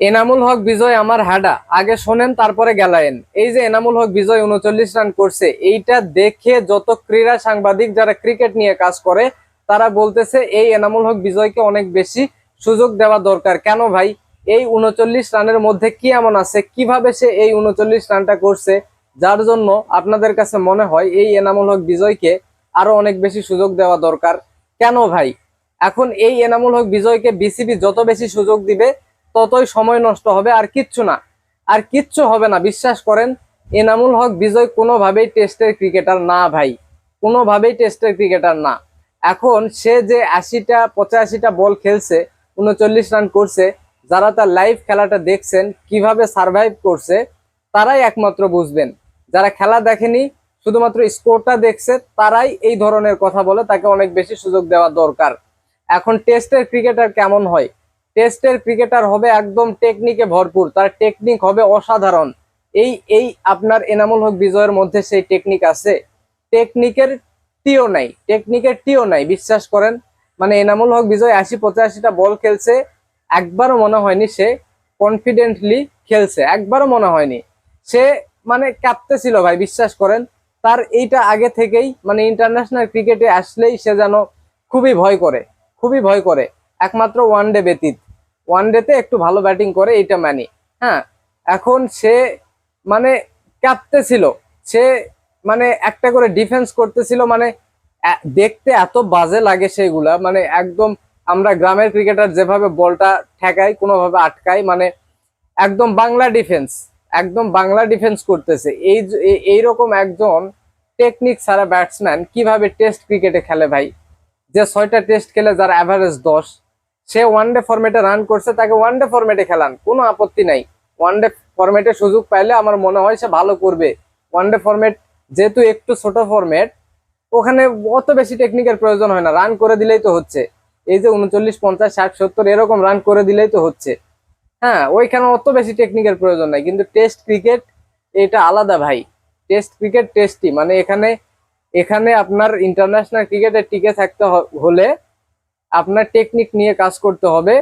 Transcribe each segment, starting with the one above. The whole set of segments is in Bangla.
এনামুল হক বিজয় আমার হাডা। আগে শোনেন, তারপরে গেলায়েন। এই যে এনামুল হক বিজয় উনচল্লিশ রান করছে, এইটা দেখে যত ক্রীড়া সাংবাদিক যারা ক্রিকেট নিয়ে কাজ করে, তারা বলতেছে, এই এনামুল হক বিজয়কে অনেক বেশি সুযোগ দেওয়া দরকার। কেন ভাই? এই উনচল্লিশ রানের মধ্যে কি এমন আছে? কীভাবে সে এই উনচল্লিশ রানটা করছে? যার জন্য আপনাদের কাছে মনে হয়, এই এনামুল হক বিজয়কে আরও অনেক বেশি সুযোগ দেওয়া দরকার। কেন ভাই? এখন এই এনামুল হক বিজয়কে বিসিবি যত বেশি সুযোগ দিবে ততই সময় নষ্ট হবে আর কিচ্ছু না। আর কিচ্ছু হবে না, বিশ্বাস করেন। এনামুল হক বিজয় কোনোভাবেই টেস্টের ক্রিকেটার না ভাই। কোনোভাবেই টেস্টের ক্রিকেটার না। এখন সে যে আশিটা, পঁচাশিটা বল খেলছে, উনচল্লিশ রান করছে, যারা তার লাইভ খেলাটা দেখছেন, কীভাবে সার্ভাইভ করছে, তারাই একমাত্র বুঝবেন। যারা খেলা দেখেনি, শুধুমাত্র স্কোরটা দেখছে, তারাই এই ধরনের কথা বলে, তাকে অনেক বেশি সুযোগ দেওয়া দরকার। এখন টেস্টের ক্রিকেটার কেমন হয়? টেস্টের ক্রিকেটার হবে একদম টেকনিকে ভরপুর। তার টেকনিক হবে অসাধারণ। এই এই আপনার এনামুল হক বিজয়ের মধ্যে সেই টেকনিক আছে। টেকনিকের টিও নাই টেকনিকের টিও নাই, বিশ্বাস করেন। মানে এনামুল হক বিজয় আশি পঁচাশিটা বল খেলছে, একবারও মনে হয়নি সে কনফিডেন্টলি খেলছে, একবারও মনে হয়নি। সে মানে কাঁপতেছিল ভাই, বিশ্বাস করেন। তার এইটা আগে থেকেই মানে ইন্টারন্যাশনাল ক্রিকেটে আসলেই সে যেন খুবই ভয় করে, খুবই ভয় করে। একমাত্র ওয়ান ডে ব্যতীত। ওয়ান ডেতে একটু ভালো ব্যাটিং করে এইটা মানি। হ্যাঁ এখন সে মানে কাঁপতেছিল। সে মানে একটা করে ডিফেন্স করতেছিল মানে দেখতে এত বাজে লাগে সেগুলা। মানে একদম আমরা গ্রামের ক্রিকেটার যেভাবে বলটা ঠেকাই, কোনোভাবে আটকাই মানে একদম বাংলা ডিফেন্স একদম বাংলা ডিফেন্স করতেছে। এই এইরকম একজন টেকনিক সারা ব্যাটসম্যান কীভাবে টেস্ট ক্রিকেটে খেলে ভাই? যে ছয়টা টেস্ট খেলে যার অ্যাভারেজ দশ সে ওয়ান ডে ফরম্যাটে রান করছে, তাকে ওয়ান ডে ফরম্যাটে খেলান, কোনো আপত্তি নাই। ওয়ান ডে ফরম্যাটে সুযোগ পাইলে আমার মনে হয় সে ভালো করবে। ওয়ান ডে ফরম্যাট যেহেতু একটু ছোট ফরম্যাট ওখানে অত বেশি টেকনিকের প্রয়োজন হয় না রান করে দিলেই তো হচ্ছে। এই যে উনচল্লিশ, পঞ্চাশ, ষাট, সত্তর, এরকম রান করে দিলেই তো হচ্ছে। হ্যাঁ ওইখানে অত বেশি টেকনিকের প্রয়োজন নাই, কিন্তু টেস্ট ক্রিকেট এটা আলাদা ভাই। টেস্ট ক্রিকেট টেস্টই মানে এখানে এখানে আপনার ইন্টারন্যাশনাল ক্রিকেটে টিকে থাকতে হলে আপনার টেকনিক নিয়ে কাজ করতে হবে,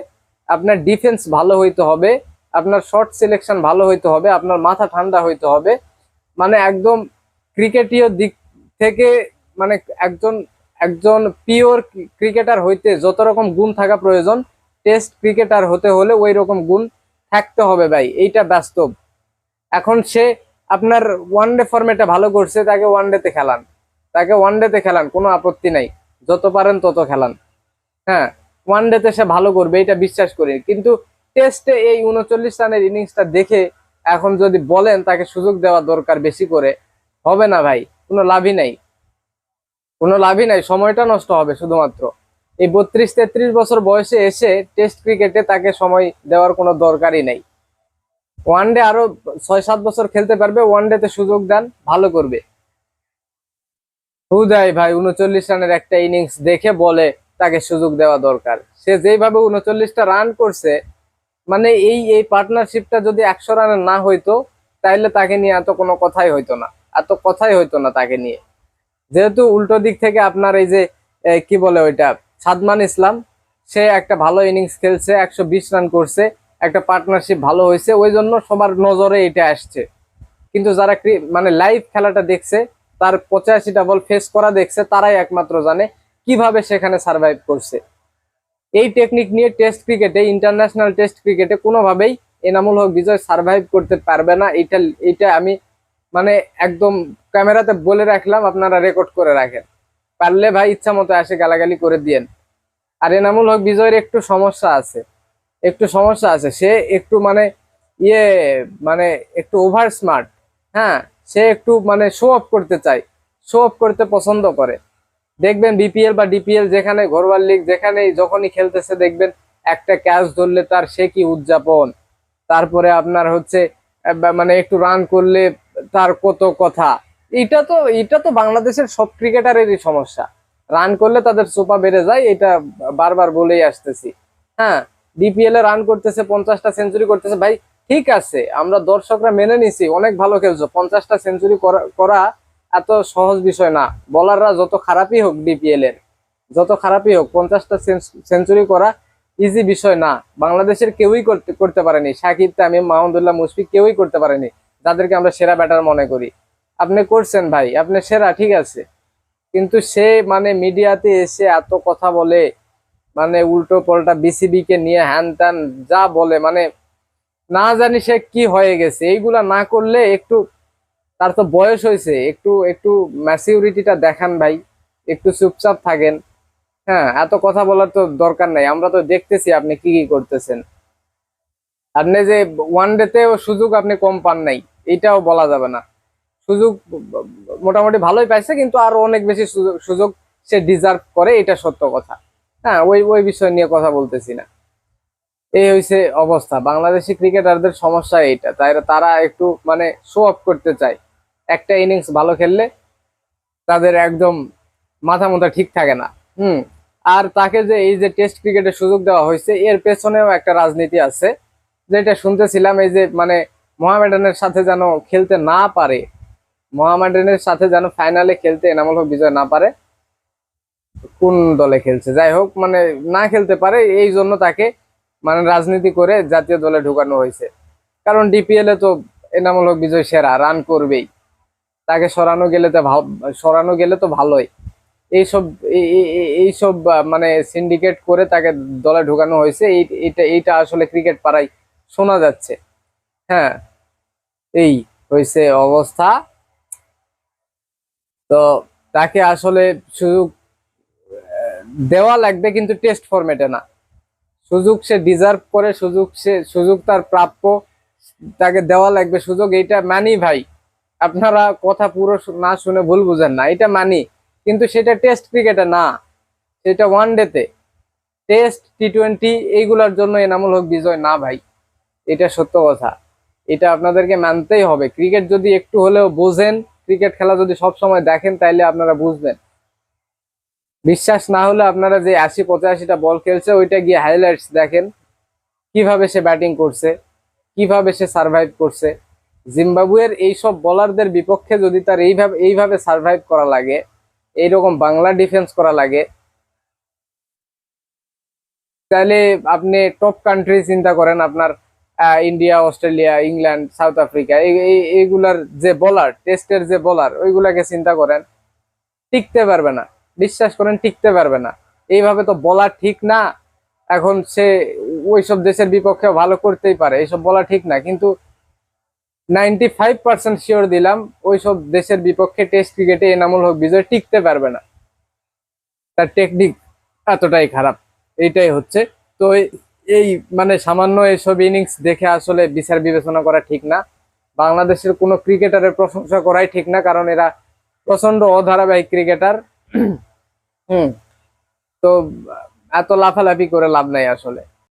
আপনার ডিফেন্স ভালো হইতে হবে, আপনার শর্ট সিলেকশন ভালো হইতে হবে, আপনার মাথা ঠান্ডা হইতে হবে। মানে একদম ক্রিকেটীয় দিক থেকে মানে একজন একজন পিওর ক্রিকেটার হইতে যত রকম গুণ থাকা প্রয়োজন টেস্ট ক্রিকেটার হতে হলে ওই রকম গুণ থাকতে হবে ভাই, এইটা বাস্তব। এখন সে আপনার ওয়ান ডে ফর্মেটে ভালো করছে, তাকে ওয়ান ডেতে খেলান। তাকে ওয়ান ডেতে খেলান, কোনো আপত্তি নাই। যত পারেন তত খেলান। হ্যাঁ ওয়ান ডেতে সে ভালো করবে, এটা বিশ্বাস করি। কিন্তু টেস্টে এই উনচল্লিশ রানের ইনিংসটা দেখে এখন যদি বলেন তাকে সুযোগ দেওয়া দরকার বেশি করে, হবে না ভাই, কোনো লাভই নাই। কোনো লাভই নাই, সময়টা নষ্ট হবে শুধুমাত্র। এই বত্রিশ, তেত্রিশ বছর বয়সে এসে টেস্ট ক্রিকেটে তাকে সময় দেওয়ার কোনো দরকারই নাই। ওয়ান ডে আরও ছয়, সাত বছর খেলতে পারবে ওয়ান ডেতে সুযোগ দেন, ভালো করবে। হুদাই ভাই, উনচল্লিশ রানের একটা ইনিংস দেখে বলে তাকে সুযোগ দেওয়া দরকার। সে যেভাবে উনচল্লিশটা রান করছে মানে এই এই পার্টনারশিপটা যদি একশো রানের না হইতো, তাইলে তাকে নিয়ে এত কোনো কথাই হইতো না। এত কথাই হইতো না তাকে নিয়ে। যেহেতু উল্টো দিক থেকে আপনার এই যে কি বলে ওইটা, সাদমান ইসলাম, সে একটা ভালো ইনিংস খেলছে, একশো বিশ রান করছে, একটা পার্টনারশিপ ভালো হয়েছে ওই জন্য সবার নজরে এটা আসছে। কিন্তু যারা মানে লাইভ খেলাটা দেখছে, তার পঁচাশিটা বল ফেস করা দেখছে, তারাই একমাত্র জানে কীভাবে সেখানে সার্ভাইভ করছে? এই টেকনিক নিয়ে টেস্ট ক্রিকেটে ইন্টারন্যাশনাল টেস্ট ক্রিকেটে কোনোভাবেই এনামুল হক বিজয় সার্ভাইভ করতে পারবে না। এটা এটা আমি মানে একদম ক্যামেরাতে বলে রাখলাম, আপনারা রেকর্ড করে রাখেন। পারলে ভাই ইচ্ছা মতো এসে গালাগালি করে দিয়েন। আর এনামুল হক বিজয়ের একটু সমস্যা আছে। একটু সমস্যা আছে। সে একটু মানে ইয়ে মানে একটু ওভার স্মার্ট হ্যাঁ? সে একটু মানে শো অফ করতে চায়। শো অফ করতে পছন্দ করে। দেখবেন বিপিএল বা ডিপিএল যেখানে ঘরোয়া লিগ যেখানে যখনই খেলতেছে দেখবেন একটা ক্যাচ ধরলে তার সে কি উদযাপন? তারপরে আপনার হচ্ছে মানে একটু রান করলে তার কত কথা? এটা তো এটা তো বাংলাদেশের সব ক্রিকেটারেরই সমস্যা। রান করলে তাদের সোপা বেড়ে যায়, এটা বারবার বলেই আসতেছি। হ্যাঁ ডিপিএল এ রান করতেছে, পঞ্চাশটা সেঞ্চুরি করতেছে। ভাই, ঠিক আছে, আমরা দর্শকরা মেনে নিছি, অনেক ভালো খেলছো, পঞ্চাশটা সেঞ্চুরি করা এত সহজ বিষয় না। বলাররা যত খারাপই হোক ডিপিএল এর, যত খারাপই হোক, পঞ্চাশটা সেঞ্চুরি করা ইজি বিষয় না। বাংলাদেশের কেউই করতে করতে পারেনি। সাকিব, তামিম মাহমুদুল্লাহ মুশফিক কেউই করতে পারেনি। যাদেরকে আমরা সেরা ব্যাটার মনে করি। আপনি করছেন ভাই, আপনি সেরা, ঠিক আছে। কিন্তু সে মানে মিডিয়াতে এসে এত কথা বলে মানে উল্টো পাল্টা বিসিবি কে নিয়ে হ্যান ত্যান যা বলে মানে না জানি সে কি হয়ে গেছে। এইগুলা না করলে একটু তার তো বয়স হয়েছে, একটু একটু ম্যাচিউরিটিটা দেখান ভাই, একটু চুপচাপ থাকেন। হ্যাঁ এত কথা বলার তো দরকার নাই, আমরা তো দেখতেছি আপনি কি কি করতেছেন। আপনি যে ওয়ান ডেতেও সুযোগ আপনি কম পান নাই, এটাও বলা যাবে না। সুযোগ মোটামুটি ভালোই পাইছে, কিন্তু আরও অনেক বেশি সুযোগ- সে ডিজার্ভ করে, এটা সত্য কথা। হ্যাঁ ওই ওই বিষয় নিয়ে কথা বলতেছি না। এই হয়েছে অবস্থা। বাংলাদেশি ক্রিকেটারদের সমস্যা এইটা তাই তারা একটু মানে শো অফ করতে চায়। একটা ইনিংস ভালো খেললে তাদের একদম মাথা মাথা ঠিক থাকে না। হুম, আর তাকে যে এই যে টেস্ট ক্রিকেটের সুযোগ দেওয়া হয়েছে, এর পেছনেও একটা রাজনীতি আছে। যেটা শুনতেছিলাম এই যে মানে মোহামেডানের সাথে যেন খেলতে না পারে, মোহামেডানের সাথে যেন ফাইনালে খেলতে এনামুল হক বিজয় না পারে, কোন দলে খেলছে? যাই হোক মানে না খেলতে পারে, এই জন্য তাকে মানে রাজনীতি করে জাতীয় দলে ঢুকানো হয়েছে। কারণ ডিপিএল তো এনামুল হক বিজয় সেরা রান করবেই। তাকে সরানো গেলে তো সরানো গেলে তো ভালোই। এইসব এই- এই- এই- এইসব মানে সিন্ডিকেট করে তাকে দলে ঢুকানো হয়েছে। এইটা এইটা আসলে ক্রিকেট পাড়ায় শোনা যাচ্ছে। হ্যাঁ এই হয়েছে অবস্থা। তো তাকে আসলে সুযোগ দেওয়া লাগবে কিন্তু টেস্ট ফরম্যাটে না। সুযোগ সে ডিজার্ভ করে, সুযোগ সে সুযোগ তার প্রাপ্য, তাকে দেওয়া লাগবে সুযোগ। এইটা মানি ভাই। আপনারা কথা পুরো না শুনে ভুল বুঝেন না, এটা মানি। কিন্তু সেটা টেস্ট ক্রিকেটে না, সেটা ওয়ান ডেতে টেস্ট টি টোয়েন্টি এইগুলোর জন্য এনামুল হক বিজয়। না ভাই, এটা সত্য কথা। এটা আপনাদেরকে মানতেই হবে। ক্রিকেট যদি একটু হলেও বোঝেন ক্রিকেট খেলা যদি সব সময় দেখেন, তাইলে আপনারা বুঝবেন। বিশ্বাস না হলে আপনারা যে আশি পঁচাশিটা বল খেলছে, ওইটা গিয়ে হাইলাইটস দেখেন। কীভাবে সে ব্যাটিং করছে, কীভাবে সে সার্ভাইভ করছে। জিম্বাবুয়ের এইসব বোলারদের বিপক্ষে যদি তার এইভাবে এইভাবে সার্ভাইভ করা লাগে, এইরকম বাংলা ডিফেন্স করা লাগে, তাহলে আপনি টপ কান্ট্রি চিন্তা করেন আপনার India, Australia, England, South Africa, এই- এই- এইগুলার যে বলার টেস্টের যে বলার ওইগুলাকে চিন্তা করেন, টিকতে পারবে না। বিশ্বাস করেন, টিকতে পারবে না। এইভাবে তো বলা ঠিক না। এখন সে ওইসব দেশের বিপক্ষে ভালো করতেই পারে, এইসব বলা ঠিক না। কিন্তু নাইনটি ফাইভ পার্সেন্ট শিওর দিলাম, ওইসব দেশের বিপক্ষে টেস্ট ক্রিকেটে এনামুল হক বিজয় টিকতে পারবে না। তার টেকনিক এতটাই খারাপ, এইটাই হচ্ছে। তো এই- মানে সামান্য এইসব ইনিংস দেখে আসলে বিচার বিবেচনা করা ঠিক না। বাংলাদেশের কোনো ক্রিকেটারের প্রশংসা করাই ঠিক না, কারণ এরা প্রচণ্ড অধারাবাহিক ক্রিকেটার হুম। তো এত লাফালাফি করে লাভ নাই আসলে।